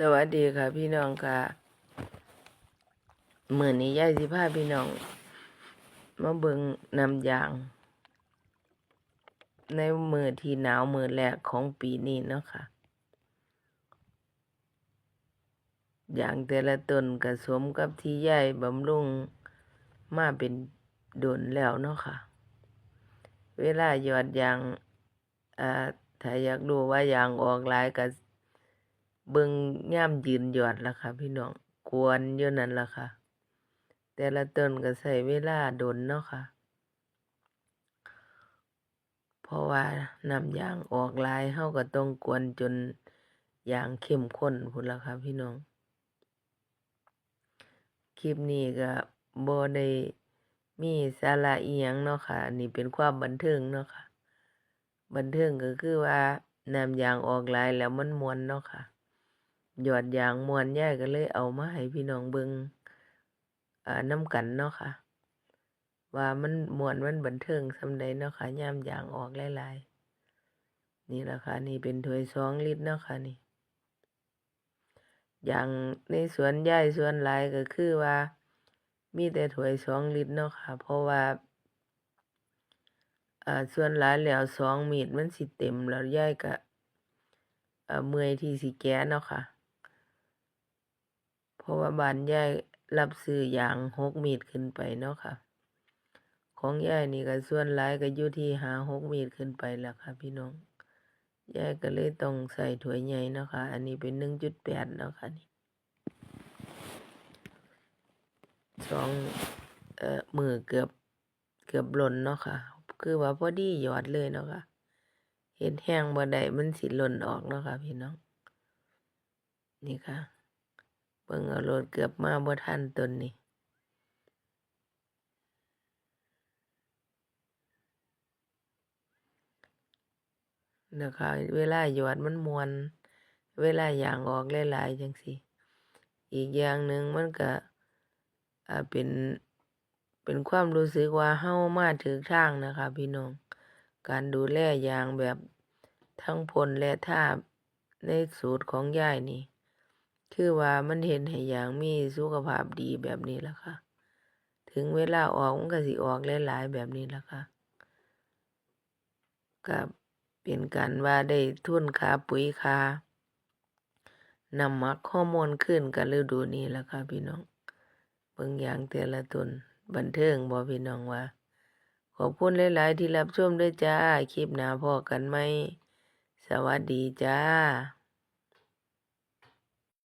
สวัสดีค่ะพี่น้องค่ะมือนี้ยายสิพาพี่น้องมาเบิงนำยาง ในมือที่หนาวมือแรกของปีนี้เนาะค่ะอย่างแต่ละต้นก็สมกับที่ยายบำรุงมาเป็นโดนแล้วเนาะค่ะ เวลาหยอดยางอ่าถ้าอยากรู้ว่ายางออกหลายก็ เบิ่งย่ามยืนหยอดล่ะค่ะ พี่น้องกวนอยู่นั่นล่ะค่ะ แต่ละต้นก็ใช้เวลาโดนเนาะค่ะ เพราะว่าน้ำยางออกลายเฮาก็ต้องกวนจนยางเข้มข้นพุ่นล่ะค่ะ พี่น้อง คลิปนี้ก็บ่ได้มีสาระอิหยังเนาะค่ะนนี้เป็นความบันเทิงเนาะค่ะ บันเทิงก็คือว่าน้ำยางออกลายแล้วมันมวนเนาะค่ะ หยอดยางมวนยายก็เลยเอามาให้พี่น้องเบิงอ่านำกันเนาะค่ะ ว่ามันมวนมันบันเทิงสำใดเนาะค่ะยามยางออกหลายๆนี่แหละค่ะนี่เป็นถ้วย2ลิตรเนาะค่ะนี่อย่างในสวนยายสวนหลายก็คือว่า มีแต่ถ้วย2ลิตรเนาะค่ะ เพราะว่าอ่าส่วนหลายแล้ว2มีดมันสิเต็มแล้วยายก็เอ่อเมื่อยที่สิแกะเนาะค่ะ ราะว่าบ้านยายรับซื้อยาง6มีดขึ้นไปเนาะค่ะ ของยายนี่ก็ส่วนหลายก็อยู่ที่5 6มีดขึ้นไปแล้วค่ะ พี่น้องยายก็เลยต้องใส่ถ้วยใหญ่เนาะค่ะ อันนี้เป็น1.8เนาะค่ะนี่สองเอ่อมือเกือบเกือบหล่นเนาะค่ะ คือว่าพอดีหยอดเลยเนาะค่ะเฮ็ดแห้งบ่ได้มันสิหล่นออกเนาะค่ะ พี่น้อง นี่ค่ะ เบิ่งเอาโลดเกือบมาบ่ทันตนนี้นะคะเวลาหยอดมันมวน เวลายางออกหลายๆจั่งซี้อีกอย่างหนึ่งมันก็อ่าเป็นเป็นความรู้สึกว่าเรามาถูกทางนะคะ พี่น้อง การดูแลยางแบบทั้งพ่นและท่าในสูตรของยายนี่ คือว่ามันเฮ็ดให้ยางมีสุขภาพดีแบบนี้ล่ะค่ะ ถึงเวลาออกมันก็สิออกหลายๆแบบนี้ล่ะค่ะก็เป็นการว่าได้ทุนค่าปุ๋ยคานำมักฮอร์โมนขึ้นกับฤดูนี้ล่ะค่ะพี่น้องเบิ่งยางแต่ละต้นบันเทิงบ่พี่น้องว่า ขอบคุณหลาย ๆ ที่รับชมด้วยจ้า คลิปหน้าพอกันใหม สวัสดีจ้า